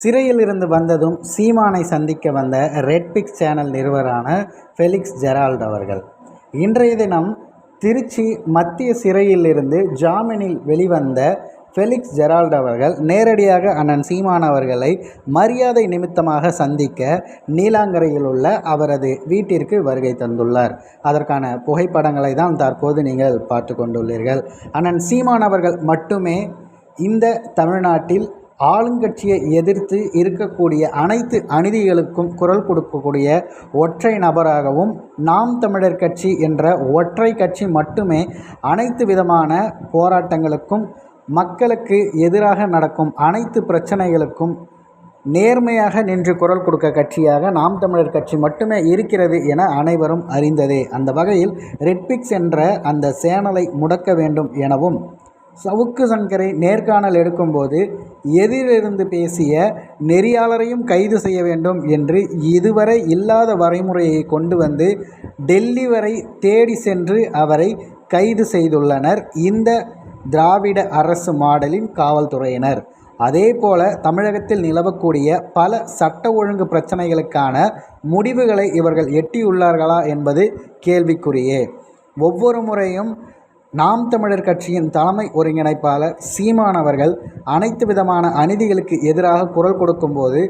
சிறையில் இருந்து வந்ததும் சீமானை சந்திக்க வந்த ரெட்பிக்ஸ் சேனல் நிறுவரான ஃபெலிக்ஸ் ஜெரால்ட் அவர்கள். இன்றைய தினம் திருச்சி மத்திய சிறையில் இருந்து ஜாமீனில் வெளிவந்த ஃபெலிக்ஸ் ஜெரால்ட் அவர்கள் நேரடியாக அண்ணன் சீமான் அவர்களை மரியாதை நிமித்தமாக சந்திக்க நீலாங்கரையில் உள்ள அவரது வீட்டிற்கு வருகை தந்துள்ளார். அதற்கான புகைப்படங்களை தான் தற்போது நீங்கள் பார்த்து கொண்டுள்ளீர்கள். அண்ணன் சீமான் அவர்கள் மட்டுமே இந்த தமிழ்நாட்டில் ஆளுங்கட்சியை எதிர்த்து இருக்கக்கூடிய அனைத்து அநீதிகளுக்கும் குரல் கொடுக்கக்கூடிய ஒற்றை நபராகவும் நாம் தமிழர் கட்சி என்ற ஒற்றை கட்சி மட்டுமே அனைத்து விதமான போராட்டங்களுக்கும் மக்களுக்கு எதிராக நடக்கும் அனைத்து பிரச்சனைகளுக்கும் நேர்மையாக நின்று குரல் கொடுக்க கட்சியாக நாம் தமிழர் கட்சி மட்டுமே இருக்கிறது என அனைவரும் அறிந்ததே. அந்த வகையில் ரெட்பிக்ஸ் என்ற அந்த சேனலை முடக்க வேண்டும் எனவும் சவுக்கு சங்கரை நேர்காணல் எடுக்கும்போது எதிரிலிருந்து பேசிய நெறியாளரையும் கைது செய்ய வேண்டும் என்று இதுவரை இல்லாத வரைமுறையை கொண்டு வந்து டெல்லி வரை தேடி சென்று அவரை கைது செய்துள்ளனர் இந்த திராவிட அரசு மாடலின் காவல்துறையினர். அதே போல தமிழகத்தில் நிலவக்கூடிய பல சட்ட ஒழுங்கு பிரச்சனைகளுக்கான முடிவுகளை இவர்கள் எட்டியுள்ளார்களா என்பது கேள்விக்குறியே. ஒவ்வொரு முறையும் நாம் தமிழர் கட்சியின் தலைமை ஒருங்கிணைப்பாளர் சீமான் அவர்கள் அனைத்து விதமான அநீதிகளுக்கு எதிராக குரல் கொடுக்கும்போது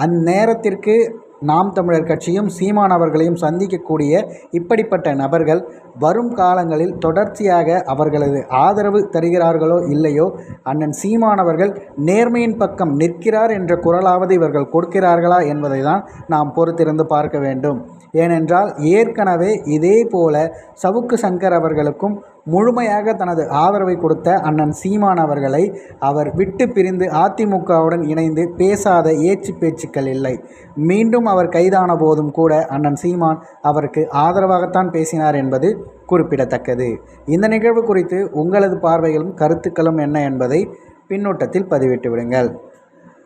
அந்நேரத்திற்கு நாம் தமிழர் கட்சியும் சீமான் அவர்களையும் சந்திக்கக்கூடிய இப்படிப்பட்ட நபர்கள் வரும் காலங்களில் தொடர்ச்சியாக அவர்களது ஆதரவு தருகிறார்களோ இல்லையோ அண்ணன் சீமான் அவர்கள் நேர்மையின் பக்கம் நிற்கிறார் என்ற குரலாவது இவர்கள் கொடுக்கிறார்களா என்பதை தான் நாம் பொறுத்திருந்து பார்க்க வேண்டும். ஏனென்றால் ஏற்கனவே இதே போல சவுக்கு சங்கர் அவர்களுக்கும் முழுமையாக தனது ஆதரவை கொடுத்த அண்ணன் சீமான் அவர்களை அவர் விட்டு பிரிந்து அதிமுகவுடன் இணைந்து பேசாத ஏச்சு பேச்சுக்கள் இல்லை. மீண்டும் அவர் கைதான போதும் கூட அண்ணன் சீமான் அவருக்கு ஆதரவாகத்தான் பேசினார் என்பது குறிப்பிடத்தக்கது. இந்த நிகழ்வு குறித்து உங்களது பார்வைகளும் கருத்துக்களும் என்ன என்பதை பின்னூட்டத்தில் பதிவிட்டு விடுங்கள்.